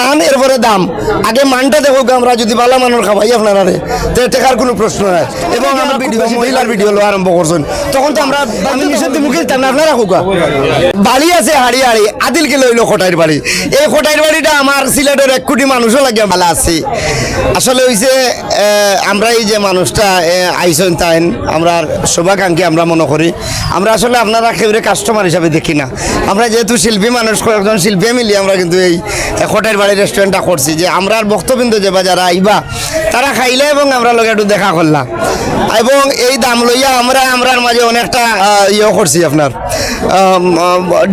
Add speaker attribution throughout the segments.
Speaker 1: মান এরপরে দাম। আগে মানটা দেখো আমরা যদি বালা মানুষ খাওয়াই আপনারা তো টেকার কোনো প্রশ্ন নাই। এবং আমরা ভিডিও মহিলার ভিডিও লো আরম্ভ করছেন। তখন তো আমরা আমি নিষেধ মুখে টান আপনারা খুকা বাড়ি আছে হাড়ি হাড়ি। আদিলকে লইলো খোটাইর বাড়ি। এই খোটাইর বাড়িটা আমার সিলেটের এক কোটি মানুষও লাগে ভালো আছে। আসলে হইছে আমরা এই যে মানুষটা আইসন তাইন আমরা শুভাকাঙ্ক্ষী আমরা মনে করি। আমরা আসলে আপনারা কেউরে কাস্টমার হিসাবে দেখি না। আমরা যেহেতু শিল্পী মানুষ কয়েকজন শিল্পী মিলিয়ে আমরা কিন্তু এই খোটাইর বাড়ি রেস্টুরেন্টটা করছি যে আমরা বক্তবিন্দু যে বা যারা আইবা তারা খাইলে এবং আমরা লগে একটু দেখা করলাম। এবং এই দাম লইয়া আমরা, আমরার মাঝে অনেকটা ইয়ে করছি আপনার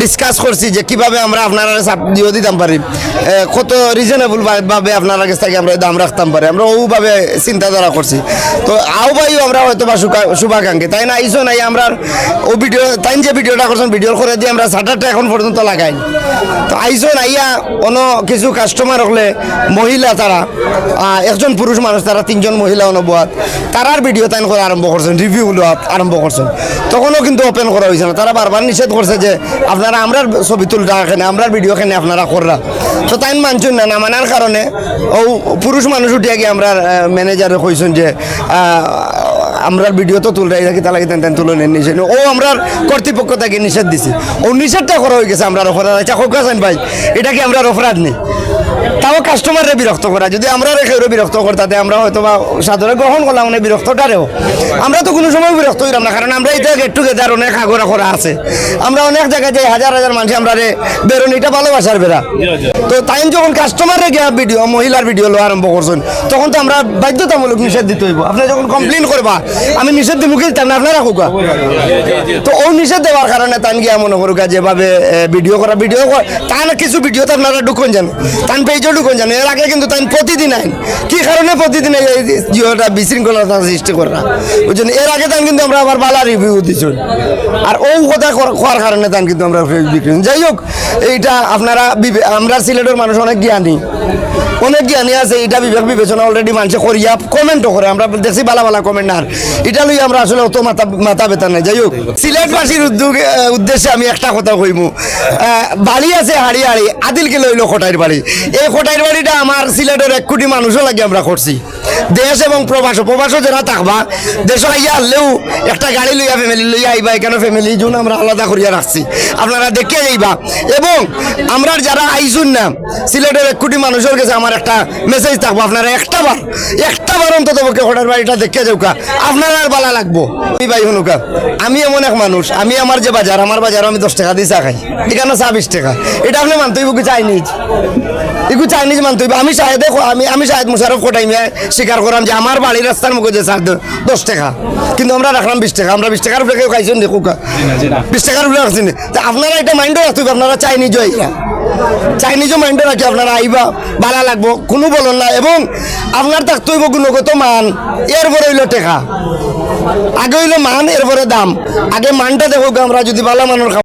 Speaker 1: ডিসকাস করছি যে কীভাবে আমরা আপনারা সাপ্লিও দিতাম পারি। কত রিজনেবল ভাবে আপনার কাছ থেকে আমরা দাম রাখতাম পারি। আমরা ওভাবে চিন্তাধারা করছি। তো আও ভাইও আমরা হয়তো বা শুভাকাঙ্ক্ষী। তাই না? আইসো নাই, আমরা ও ভিডিও তাই যে ভিডিওটা করছেন ভিডিও করে দিয়ে আমরা শাটারটা এখন পর্যন্ত লাগাই তো আইসো আইয়া অন্য কিছু কাস্টমার হলে মহিলা তারা একজন পুরুষ মানুষ তারা তিনজন মহিলা অনুবাদ তারার ভিডিও তাই করা আরম্ভ করছেন রিভিউ আরম্ভ করছেন তখনও কিন্তু ওপেন করা হয়েছে না। তারা বারবার নিষেধ করছে যে আপনারা আমরার ছবি তুলটা এখানে আমরার ভিডিও এখানে আপনারা কররা তো তাই মানছেন না না মানার কারণে ও পুরুষ মানুষ উঠিয়া গিয়ে আমরা ম্যানেজারে কইছেন যে আহ, আমরার ভিডিও তো তুলরাই থাকি তাহলে তেন তেন তুলে নেন নিষেধ ও আমরা কর্তৃপক্ষ তাকে নিষেধ দিছি। ও নিষেধটা করা হয়ে গেছে আমরা অপরাধ আচ্ছা হোক হাসান ভাই। এটা কি আমরা অপরাধ নেই তাও কাস্টমারে বিরক্ত করা। যদি আমরা রেখে বিরক্ত করতাতে আমরা হয়তো বা সাধারণ গ্রহণ করলাম অনেক বিরক্তটারেও আমরা তো কোনো সময় বিরক্ত হইলাম না কারণ আমরা এটা গেট টুগেদার অনেক আগ্রহ করা আছে। আমরা অনেক জায়গায় যাই হাজার হাজার মানুষ আমরা রে বেরোন এটা ভালোবাসার বেড়া। তো তাই যখন কাস্টমারে গিয়া ভিডিও মহিলার ভিডিও লো আরম্ভ করছেন তখন তো আমরা বাধ্যতামূলক নিষেধ দিতে হইব। আপনি যখন কমপ্লেন করবা আমি নিষেধ দিব কি? তেমন আপনারা তো ও নিষেধ দেওয়ার কারণে তান গিয়া মনে করুক যেভাবে ভিডিও করা, ভিডিও তান কিছু ভিডিও তার আপনারা ঢুকুন জানো। তান পেজও ঢুকুন জানো। এর আগে কিন্তু তান প্রতিদিন আইন। কি কারণে প্রতিদিন জিওটা বিশৃঙ্খলতা সৃষ্টি করা? জন্য এর আগে তান কিন্তু আমরা আবার বালা রিভিউ দিচ্ছি আর ও কথা করার কারণে তান কিন্তু আমরা বিক্রি যাই হোক, এইটা আপনারা আমরা সিলেটের মানুষ অনেক জ্ঞানী। অনেক জ্ঞানী আছে এটা বিবেক বিবেচনা অলরেডি মানুষে করিয়া কমেন্টও করে। আমরা দেখছি বালা বালা কমেন্ট আর। এটা লই আমরা আসলে অত মাথা মাথা বেতা নাই। যাই হোক, সিলেটবাসীর উদ্যোগে উদ্দেশ্যে আমি একটা কথা কইমু। বাড়ি আছে হাড়ি হাড়ি, আদিলকে লইলো খোটাইর বাড়ি। এই খোটাইর বাড়িটা আমার সিলেটের এক কোটি মানুষও লাগে আমরা করছি। দেশ এবং প্রবাস প্রবাসও যারা থাকবা, দেশ আইয়া আনলেও একটা গাড়ি লইয়া ফ্যামিলি লইয়া আইবা, এখানে ফ্যামিলি জন্য আমরা আলাদা করিয়া রাখছি। আপনারা দেখে যাইবা। এবং আমরা যারা আইসুন না, সিলেটের এক কোটি মানুষের কাছে আমার একটা মেসেজ থাকব। আপনারা একটা বার একটা বার অন্তত পক্ষে হোটেল বাড়িটা দেখে যাওকা আপনারা আর বালা লাগবো। আমি ভাই হনুকা আমি এমন এক মানুষ, আমি আমার যে বাজার, আমার বাজার আমি দশ টাকা দিয়ে চা খাই। এখানে চা বিশ টাকা। এটা আপনি মানতে হইব কি চাইনিজ? এগু চাইনিজ মানতে হইব। আমি শাহেদ আমি আমি শাহেদ মুশারফ কোটাই মিয়া স্বীকার করলাম যে আমার বাড়ির রাস্তার মুখে যে দ- দশ টাকা। কিন্তু আমরা রাখলাম বিশ টাকা। আমরা বিশ টাকার উপরে কেউ খাইছেন দেখুক বিশ টাকার উপরে রাখছেন তা আপনারা এটা মাইন্ডও রাখতে হবে, আপনারা চাইনিজ হইয়া চাইনিজও মাইন্ডে রাখি। আপনারা আইবা ভালো লাগবো কোনো বলন না। এবং আপনার থাকতে হইব গুণগত মান। এরপরে হইল টেকা। আগে হইল মান এরপরে দাম। আগে মানটা দেখো আমরা যদি ভালো মানের খাব।